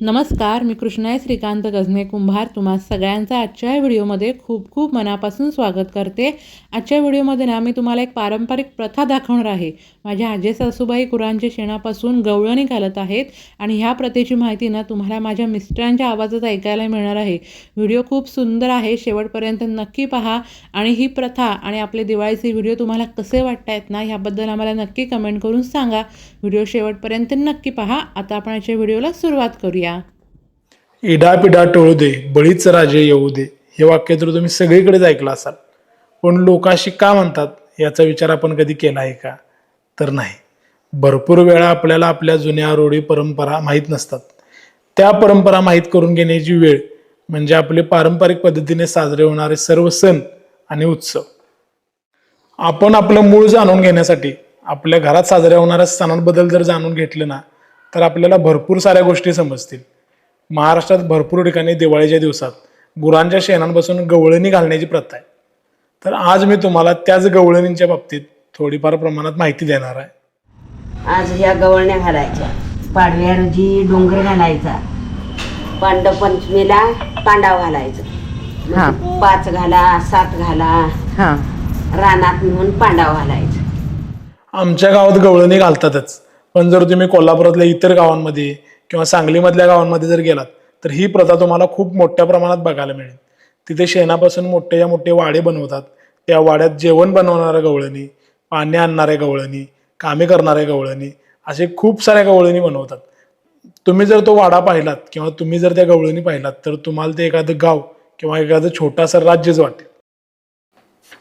नमस्कार मी कृष्णाय श्रीकांत गजने कुंभार. तुम्हा सगळ्यांचं आजच्या या व्हिडिओमध्ये खूप खूप मनापासून स्वागत करते. आजच्या व्हिडिओमध्ये ना मी तुम्हाला एक पारंपरिक प्रथा दाखवणार आहे. माझ्या आजे सासूबाई कुरांच्या शेणापासून गवळणी घालत आहेत आणि ह्या प्रथेची माहिती ना तुम्हाला माझ्या मिस्टरांच्या आवाजात ऐकायला मिळणार आहे. व्हिडिओ खूप सुंदर आहे शेवटपर्यंत नक्की पहा. आणि ही प्रथा आणि आपले दिवाळीचे व्हिडिओ तुम्हाला कसे वाटत आहेत ना ह्याबद्दल आम्हाला नक्की कमेंट करून सांगा. व्हिडिओ शेवटपर्यंत नक्की पहा. आता आपण याच्या व्हिडिओला सुरुवात करूया. इडापिडा टळू दे बळीच राजे येऊ दे हे वाक्य तर तुम्ही सगळीकडेच ऐकलं असाल. पण लोकाशी का म्हणतात? याचा विचार आपण कधी केला आहे का? तर नाही. भरपूर वेळा आपल्याला आपल्या जुन्या रूढी परंपरा माहीत नसतात. त्या परंपरा माहीत करून घेण्याची वेळ म्हणजे आपले पारंपरिक पद्धतीने साजरे होणारे सर्व सण आणि उत्सव. आपण आपलं मूळ जाणून घेण्यासाठी आपल्या घरात साजऱ्या होणाऱ्या सणांबद्दल जर जाणून घेतलं ना तर आपल्याला भरपूर साऱ्या गोष्टी समजतील. महाराष्ट्रात भरपूर ठिकाणी दिवाळीच्या दिवसात गुरांच्या शेणांपासून गवळणी घालण्याची प्रथा आहे. तर आज मी तुम्हाला त्याच गवळणींच्या बाबतीत थोडीफार प्रमाणात माहिती देणार आहे. आज ह्या गवळण्या घालायच्या. पाडव्या रोजी डोंगर घालायचा. पांडव पंचमीला पांडाव घालायचं. पाच घाला सात घाला. हां. रानात नेऊन पांडाव घालायचं. आमच्या गावात गवळणी घालतातच. पण जर तुम्ही कोल्हापुरातल्या इतर गावांमध्ये किंवा सांगलीमधल्या गावांमध्ये जर गेलात तर ही प्रथा तुम्हाला खूप मोठ्या प्रमाणात बघायला मिळेल. तिथे शेणापासून मोठे मोठे वाडे बनवतात. त्या वाड्यात जेवण बनवणाऱ्या गवळणी पाणी आणणाऱ्या गवळणी कामे करणाऱ्या गवळणी असे खूप साऱ्या गवळणी बनवतात. तुम्ही जर तो वाडा पाहिलात किंवा तुम्ही जर त्या गवळणी पाहिलात तर तुम्हाला ते एखादं गाव किंवा एखादं छोटासा राज्यच वाटेल.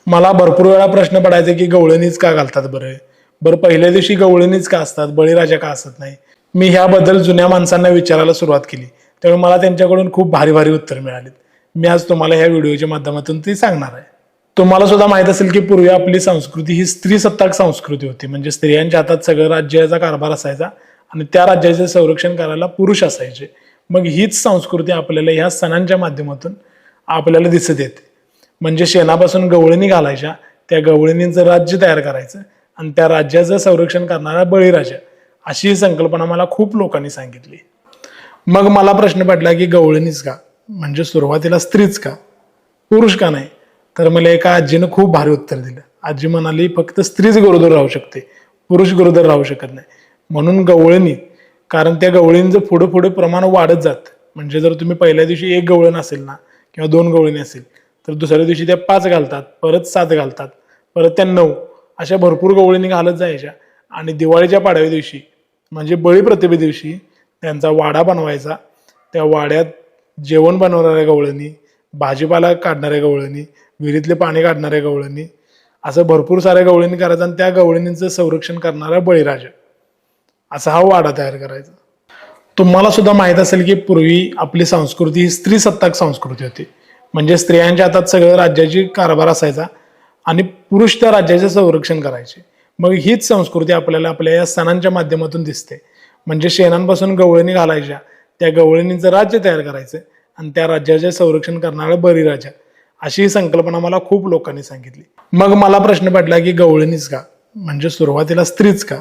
मला भरपूर वेळा प्रश्न पडायचे की गवळणीच का घालतात बरं? बरं पहिल्या दिवशी गवळणीच का असतात? बळीराजा का असत नाही? मी ह्याबद्दल जुन्या माणसांना विचारायला सुरुवात केली. त्यामुळे मला त्यांच्याकडून खूप भारी भारी उत्तर मिळालीत. मी आज तुम्हाला ह्या व्हिडिओच्या माध्यमातून ती सांगणार आहे. तुम्हाला सुद्धा माहीत असेल की पूर्वी आपली संस्कृती ही स्त्री सत्ताक संस्कृती होती. म्हणजे स्त्रियांच्या हातात सगळं राज्याचा कारभार असायचा आणि त्या राज्याचे संरक्षण करायला पुरुष असायचे. मग हीच संस्कृती आपल्याला ह्या सणांच्या माध्यमातून आपल्याला दिसत येते. म्हणजे शेणापासून गवळणी घालायच्या त्या गवळणींचं राज्य तयार करायचं आणि त्या राज्याचं संरक्षण करणारा बळीराजा. अशी ही संकल्पना मला खूप लोकांनी सांगितली. मग मला प्रश्न पडला की गवळणीच का? म्हणजे सुरुवातीला स्त्रीच का? पुरुष का नाही? तर मला एका आजीनं खूप भारी उत्तर दिलं. आजी म्हणाली फक्त स्त्रीच गरोदर राहू शकते. पुरुष गरोदर राहू शकत नाही. म्हणून गवळणी कारण त्या गवळींचं पुढे पुढे प्रमाण वाढत जात म्हणजे जर तुम्ही पहिल्या दिवशी एक गवळण असेल ना किंवा दोन गवळणी असेल तर दुसऱ्या दिवशी त्या पाच घालतात परत सात घालतात परत त्या नऊ अशा भरपूर गवळणी घालत जायच्या. आणि दिवाळीच्या पाडव्या दिवशी म्हणजे बळी प्रतिभे दिवशी त्यांचा वाडा बनवायचा. त्या वाड्यात जेवण बनवणाऱ्या गवळणी भाजीपाला काढणाऱ्या गवळणी विहिरीतले पाणी काढणाऱ्या गवळणी असं भरपूर साऱ्या गवळणी करायचं आणि त्या गवळणींचं संरक्षण करणारा बळीराजा. असा हा वाडा तयार करायचा. तुम्हाला सुद्धा माहीत असेल की पूर्वी आपली संस्कृती ही स्त्रीसत्ताक संस्कृती होती. म्हणजे स्त्रियांच्या हातात सगळं राज्याची कारभार असायचा आणि पुरुष त्या राज्याचे संरक्षण करायचे. मग हीच संस्कृती आपल्याला आपल्या या सणांच्या माध्यमातून दिसते. म्हणजे शेणांपासून गवळणी घालायच्या त्या गवळणींचं राज्य तयार करायचं आणि त्या राज्याचे संरक्षण करणारा बळीराजा अशी ही संकल्पना मला खूप लोकांनी सांगितली. मग मला प्रश्न पडला की गवळणीच का? म्हणजे सुरुवातीला स्त्रीच का?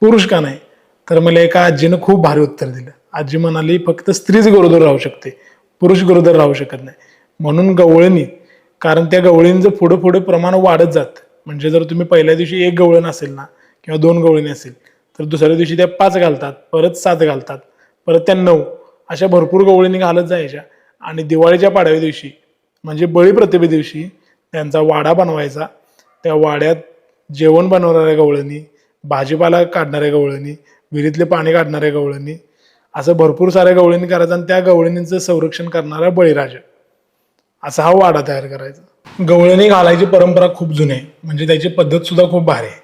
पुरुष का नाही? तर मला एका आजीनं खूप भारी उत्तर दिलं. आजी म्हणाली फक्त स्त्रीच गरोदर राहू शकते. पुरुष गरोदर राहू शकत नाही. म्हणून गवळणी कारण त्या गवळींचं पुढं पुढे प्रमाण वाढत जात. म्हणजे जर तुम्ही पहिल्या दिवशी एक गवळण असेल ना किंवा दोन गवळणी असेल तर दुसऱ्या दिवशी त्या पाच घालतात परत सात घालतात परत त्या नऊ अशा भरपूर गवळणी घालत जायच्या. आणि दिवाळीच्या पाडव्या दिवशी म्हणजे बळी प्रतिभे दिवशी त्यांचा वाडा बनवायचा. त्या वाड्यात जेवण बनवणाऱ्या गवळणी भाजीपाला काढणाऱ्या गवळणी विहिरीतले पाणी काढणाऱ्या गवळणी असं भरपूर साऱ्या गवळणी करायचं आणि त्या गवळणींचं संरक्षण करणारा बळीराजा. असा हा वाडा तयार करायचा. गवळणी घालायची परंपरा खूप जुनी आहे. म्हणजे त्याची पद्धत सुद्धा खूप भारी आहे.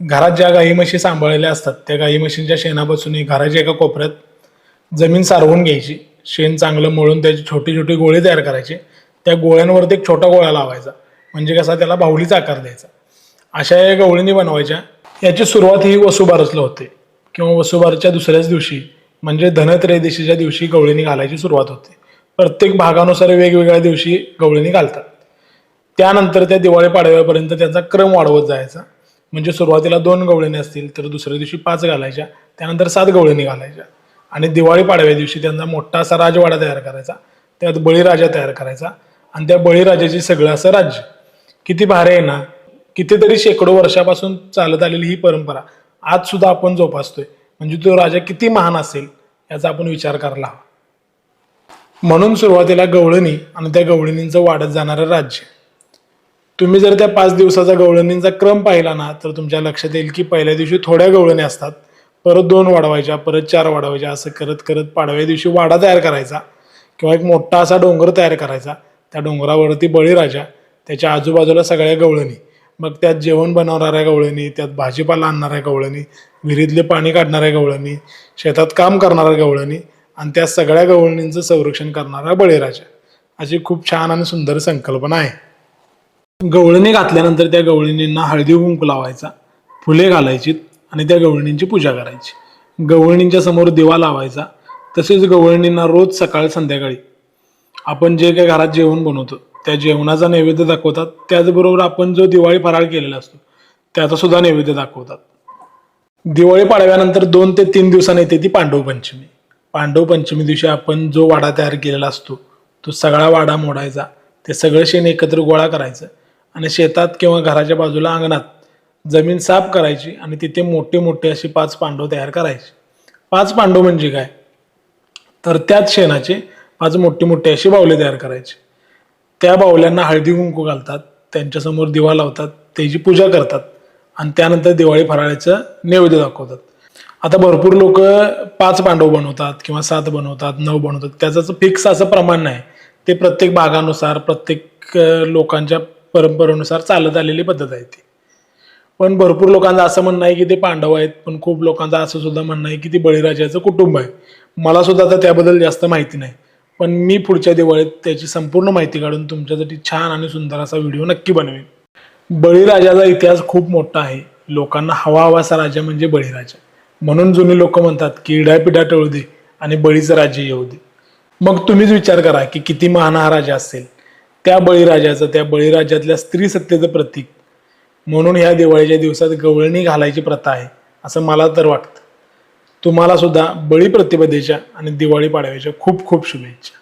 घरात ज्या गाई म्हशी सांभाळलेल्या असतात त्या गाई म्हशींच्या शेणापासून घराच्या एका कोपऱ्यात जमीन सारवून घ्यायची. शेण चांगलं मळून त्याची छोटी छोटी गोळे तयार करायचे. त्या गोळ्यांवरती एक छोटा गोळा लावायचा. म्हणजे कसा त्याला बाहुलीचा आकार द्यायचा. अशा या गवळणी बनवायच्या. याची सुरुवात ही वसुबारसला होते. किंवा वसुबारच्या दुसऱ्याच दिवशी म्हणजे धनत्रयोदशीच्या दिवशी गवळणी घालायची सुरुवात होते. प्रत्येक भागानुसार वेगवेगळ्या दिवशी गवळणी घालतात. त्यानंतर त्या दिवाळी पाडव्यापर्यंत त्याचा क्रम वाढवत जायचा. म्हणजे सुरुवातीला दोन गवळणी असतील तर दुसऱ्या दिवशी पाच घालायच्या त्यानंतर सात गवळणी घालायच्या. आणि दिवाळी पाडव्या दिवशी त्यांचा मोठा असा राजवाडा तयार करायचा. त्यात बळीराजा तयार करायचा. आणि त्या बळीराजाची सगळं असं राज्य. किती भारी आहे ना? कितीतरी शेकडो वर्षापासून चालत आलेली ही परंपरा आज सुद्धा आपण जोपासतोय. म्हणजे तो राजा किती महान असेल याचा आपण विचार करायला हवा. म्हणून सुरुवातीला गवळणी आणि त्या गवळणींचं वाढत जाणारं राज्य. तुम्ही जर त्या पाच दिवसाचा गवळणींचा क्रम पाहिला ना तर तुमच्या लक्षात येईल की पहिल्या दिवशी थोड्या गवळणी असतात परत दोन वाढवायच्या परत चार वाढवायच्या असं करत करत पाडव्या दिवशी वाडा तयार करायचा किंवा एक मोठा असा डोंगर तयार करायचा. त्या डोंगरावरती बळीराजा त्याच्या आजूबाजूला सगळ्या गवळणी मग त्यात जेवण बनवणाऱ्या गवळणी त्यात भाजीपाला आणणाऱ्या गवळणी विहिरीतले पाणी काढणाऱ्या गवळणी शेतात काम करणाऱ्या गवळणी आणि त्या सगळ्या गवळणींचं संरक्षण करणारा बळीराजा अशी खूप छान आणि सुंदर संकल्पना आहे. गवळणी घातल्यानंतर त्या गवळणींना हळदी कुंकू लावायचा फुले घालायची आणि त्या गवळणींची पूजा करायची. गवळणींच्या समोर दिवा लावायचा तसेच गवळणींना रोज सकाळ संध्याकाळी. आपण जे काही घरात जेवण बनवतो त्या जेवणाचा नैवेद्य दाखवतात. त्याचबरोबर आपण जो दिवाळी फराळ केलेला असतो त्याचा सुद्धा नैवेद्य दाखवतात. दिवाळी पाडव्यानंतर दोन ते तीन दिवसांनी येते ती पांडव पंचमी पांडव पंचमी दिवशी आपण जो वाडा तयार केलेला असतो तो सगळा वाडा मोडायचा. ते सगळं शेण एकत्र गोळा करायचं. आणि शेतात किंवा घराच्या बाजूला अंगणात जमीन साफ करायची आणि तिथे मोठे मोठे असे पाच पांडव तयार करायचे. पाच पांडव म्हणजे काय? तर त्याच शेणाचे पाच मोठे मोठे असे बावले तयार करायचे. त्या बावल्यांना हळदी कुंकू घालतात त्यांच्यासमोर दिवा लावतात त्याची पूजा करतात आणि त्यानंतर दिवाळी फराळाचं नैवेद्य दाखवतात. आता भरपूर लोक पाच पांडव बनवतात किंवा सात बनवतात नऊ बनवतात. त्याचं फिक्स असं प्रमाण नाही. ते प्रत्येक भागानुसार प्रत्येक लोकांच्या परंपरेनुसार चालत आलेली पद्धत आहे ती. पण भरपूर लोकांचं असं म्हणणं आहे की ते पांडव आहेत पण खूप लोकांचं असं सुद्धा म्हणणं आहे की ती बळीराजाचं कुटुंब आहे. मला सुद्धा आता त्याबद्दल जास्त माहिती नाही. पण मी पुढच्या दिवाळीत त्याची संपूर्ण माहिती काढून तुमच्यासाठी छान आणि सुंदर असा व्हिडिओ नक्की बनवेन. बळीराजाचा इतिहास खूप मोठा आहे. लोकांना हवा हवासा राजा म्हणजे बळीराजा. म्हणून जुने लोक म्हणतात की इडापिडा टळू दे आणि बळीचं राज्य येऊ दे. मग तुम्हीच विचार करा की किती महान हा राजा असेल. त्या बळीराजाचं त्या बळीराजातल्या स्त्री सत्तेचं प्रतीक. म्हणून ह्या दिवाळीच्या दिवसात गवळणी घालायची प्रथा आहे असं मला तर वाटतं. तुम्हाला सुद्धा बळी प्रतिपदेच्या आणि दिवाळी पाडव्याच्या खूप खूप शुभेच्छा.